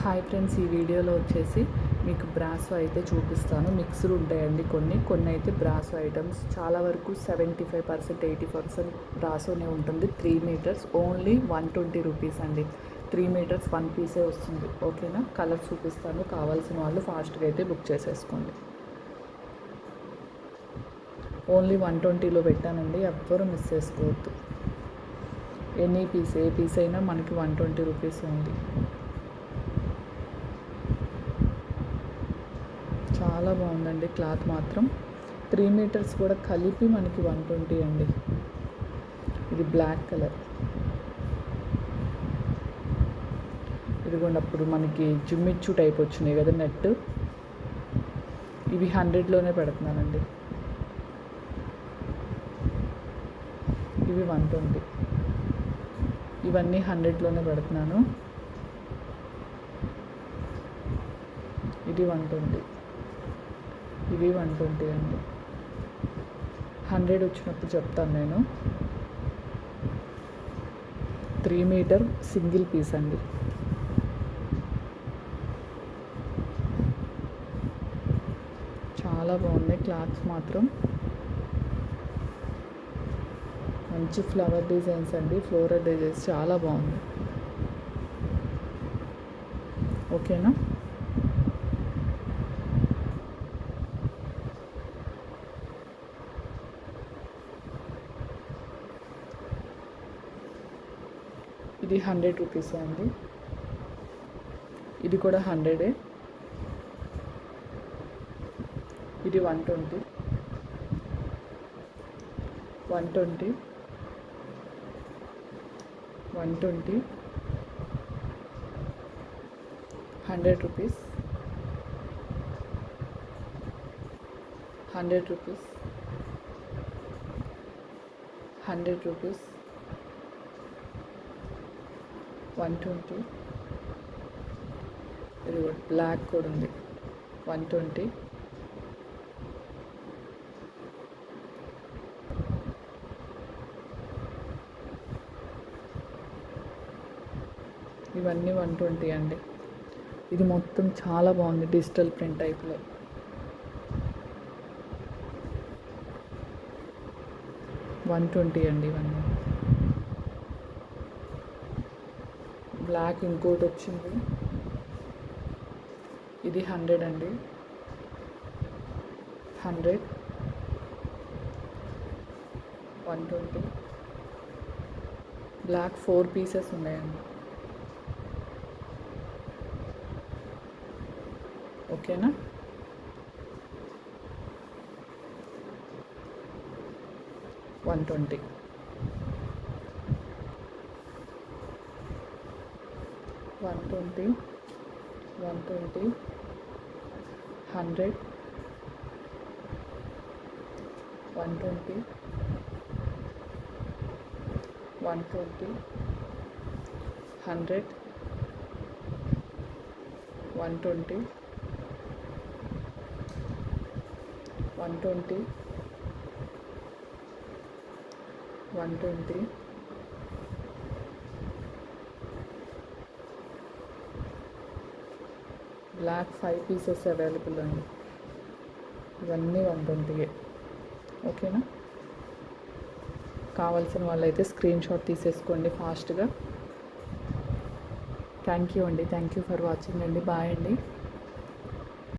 Hi friends ఈ వీడియోలో వచ్చేసి మీకు బ్రాసో అయితే చూపిస్తాను. మిక్స్డ్ ఉంటాయండి కొన్ని. కొన్ని అయితే బ్రాసో ఐటమ్స్. చాలా వరకు seventy five percent eighty percent బ్రాసోనే ఉంటుంది. Three meters only one twenty rupees అండి. త్రీ మీటర్స్ వన్ పీసే వస్తుంది. ఓకేనా? కలర్ చూపిస్తాను. కావాల్సిన వాళ్ళు ఫాస్ట్గా అయితే బుక్ చేసేసుకోండి. ఓన్లీ వన్ ట్వంటీలో పెట్టానండి. ఎవ్వరూ మిస్ చేసుకోవద్దు. ఎనీ పీస్ ఏ పీస్ అయినా మనకి వన్ ట్వంటీ రూపీస్ ఉంది. చాలా బాగుందండి క్లాత్ మాత్రం. త్రీ మీటర్స్ కూడా కలిపి మనకి వన్ ట్వంటీ అండి. ఇది బ్లాక్ కలర్. ఇదిగోండి అప్పుడు మనకి జుమ్మిచ్చు టైప్ వచ్చినాయి కదా నెట్. ఇవి హండ్రెడ్లోనే పెడుతున్నానండి. ఇవి వన్ ట్వంటీ. ఇవన్నీ హండ్రెడ్లోనే పెడుతున్నాను. ఇది వన్ ట్వంటీ. ఇవి వన్ ట్వంటీ అండి హండ్రెడ్ వచ్చినప్పుడు చెప్తాను నేను. త్రీ మీటర్ సింగిల్ పీస్ అండి. చాలా బాగున్నాయి క్లాత్స్ మాత్రం. మంచి ఫ్లవర్ డిజైన్స్ అండి ఫ్లోరల్ డిజైన్స్ చాలా బాగుంది ఓకేనా? ఇది హండ్రెడ్ రూపీస్ అండి? ఇది కూడా హండ్రెడే ఇది one twenty. One twenty. One twenty. Hundred rupees. Hundred rupees. Hundred rupees. One twenty ఇది బ్లాక్ కూడా ఉంది. వన్ ట్వంటీ ఇవన్నీ వన్ ట్వంటీ అండి. ఇది మొత్తం చాలా బాగుంది డిజిటల్ ప్రింట్ టైప్లో వన్ ట్వంటీ అండి ఇవన్నీ. బ్లాక్ ఇంకోటి వచ్చింది. ఇది హండ్రెడ్ అండి. Hundred. One twenty. Black four pieces ఉన్నాయండి. ఓకేనా? One twenty. One twenty one twenty hundred one twenty one twenty hundred one twenty one twenty one twenty black five pieces available అండి ఇవన్నీ వన్ ట్వంటీయే ఓకేనా? కావాల్సిన వాళ్ళైతే స్క్రీన్ షాట్ తీసేసుకోండి ఫాస్ట్గా thank you అండి. థ్యాంక్ యూ ఫర్ వాచింగ్ అండి. Bye అండి.